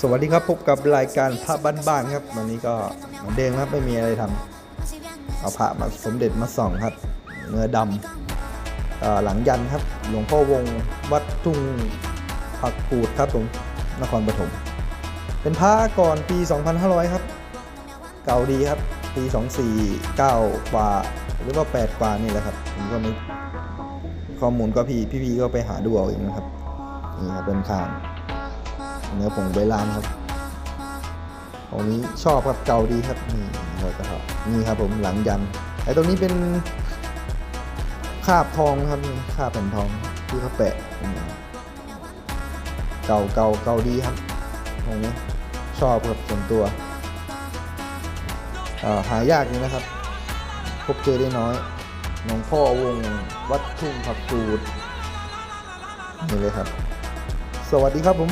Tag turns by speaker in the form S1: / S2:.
S1: สวัสดีครับพบกับรายการพระบ้านๆครับ วันนี้ก็เหมือนเดิมครับไม่มีอะไรทำเอาพระมาสมเด็จมาส่องครับ เนื้อดำอหลังยันครับ หลวงพ่อวงวัดทุ่งผักกูดครับผมนครปฐมเป็นพระก่อนปี 2500 ครับ เก่าดีครับ ปี 24 9 กว่าหรือว่า 8 กว่านี่แหละครับผมก็ไม่ข้อมูลก็พี่พี่ๆก็ไปหาดูเอาเองนะครับนี่ครับเป็นข้าง เนื้อผงใบลานครับตรงนี้ชอบครับเก่าดีครับนี่เราจะครับนี่ครับผมหลังยันไอ้ตรงนี้เป็นคาบทองครับนี่คาบแผ่นทองที่เขาแปะเก่าเก่าเก่าดีครับตรงนี้ชอบครับส่วนตัวาหายากนี่นะครับ พบเจอได้น้อยหลวงพ่อวงวัดทุ่งผักกูดนี่เลยครับ สวัสดีครับผม